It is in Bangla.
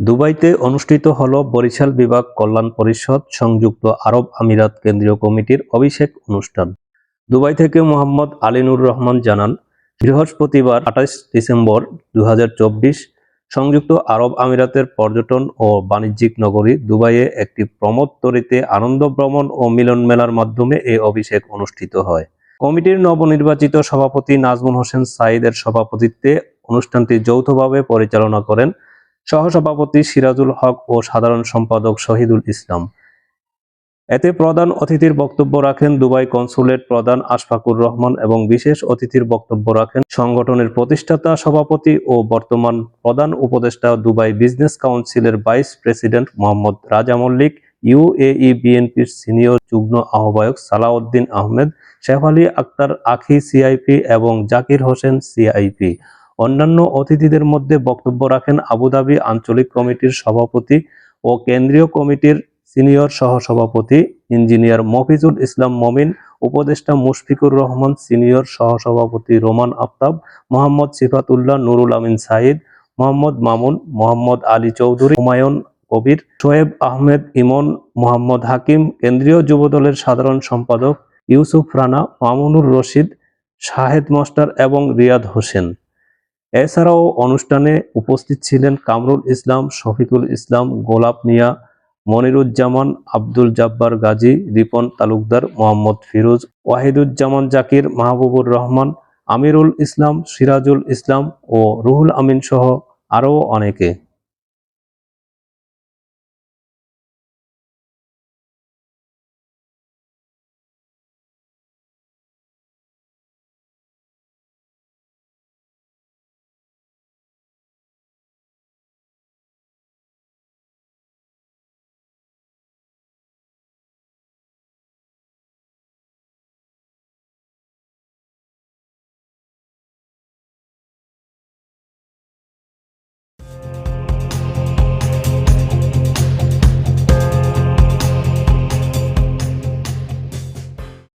দুবাইতে অনুষ্ঠিত হল বরিশাল বিভাগ কল্যাণ পরিষদ সংযুক্ত আরব আমিরাত কেন্দ্রীয় কমিটির অভিষেক অনুষ্ঠান। দুবাই থেকে মোহাম্মদ আলিনুর রহমান জানান, বৃহস্পতিবার আঠাশ ডিসেম্বর দুহাজার চব্বিশ সংযুক্ত আরব আমিরাতের পর্যটন ও বাণিজ্যিক নগরী দুবাইয়ে একটি প্রমোদতরিতে আনন্দ ভ্রমণ ও মিলন মেলার মাধ্যমে এই অভিষেক অনুষ্ঠিত হয়। কমিটির নবনির্বাচিত সভাপতি নাজমুল হোসেন সাইদের সভাপতিত্বে অনুষ্ঠানটি যৌথভাবে পরিচালনা করেন সহসভাপতি সিরাজুল হক ও সাধারণ সম্পাদক শহীদুল ইসলাম। এতে প্রধান অতিথির বক্তব্য রাখেন দুবাই কনসুলেট প্রধান আশফাকুর রহমান এবং বিশেষ অতিথির বক্তব্য রাখেন সংগঠনের প্রতিষ্ঠাতা, সভাপতি ও বর্তমান প্রধান উপদেষ্টা দুবাই বিজনেস কাউন্সিলের vice president Mohammad Raja Mallick UAE বিএনপির সিনিয়র যুগ্ম আহ্বায়ক সালাউদ্দিন আহমেদ শেফালি আক্তার, আখি সিআইপি এবং জাকির হোসেন সিআইপি। অন্যান্য অতিথিদের মধ্যে বক্তব্য রাখেন আবুধাবি আঞ্চলিক কমিটির সভাপতি ও কেন্দ্রীয় কমিটির সিনিয়র সহসভাপতি ইঞ্জিনিয়ার মফিজুল ইসলাম মমিন, উপদেষ্টা মুশফিকুর রহমান, সিনিয়র সহসভাপতি রোমান আফতাব, মোহাম্মদ সিফাতুল্লাহ নুরুল আমিন সাইদ মোহাম্মদ মামুন, মোহাম্মদ আলী চৌধুরী, হুমায়ুন কবির, শোয়েব আহমেদ ইমন, মোহাম্মদ হাকিম, কেন্দ্রীয় যুবদলের সাধারণ সম্পাদক ইউসুফ রানা, মামুনুর রশিদ, শাহেদ মাস্টার এবং রিয়াদ হোসেন। এছাড়াও অনুষ্ঠানে উপস্থিত ছিলেন কামরুল ইসলাম, শফিকুল ইসলাম, গোলাপ মিয়া, মনিরুজ্জামান, আব্দুল জাব্বার গাজী, রিপন তালুকদার, মোহাম্মদ ফিরোজ, ওয়াহিদুজ্জামান জাকির, মাহবুবুর রহমান, আমিরুল ইসলাম, সিরাজুল ইসলাম ও রুহুল আমিন সহ আরও অনেকে।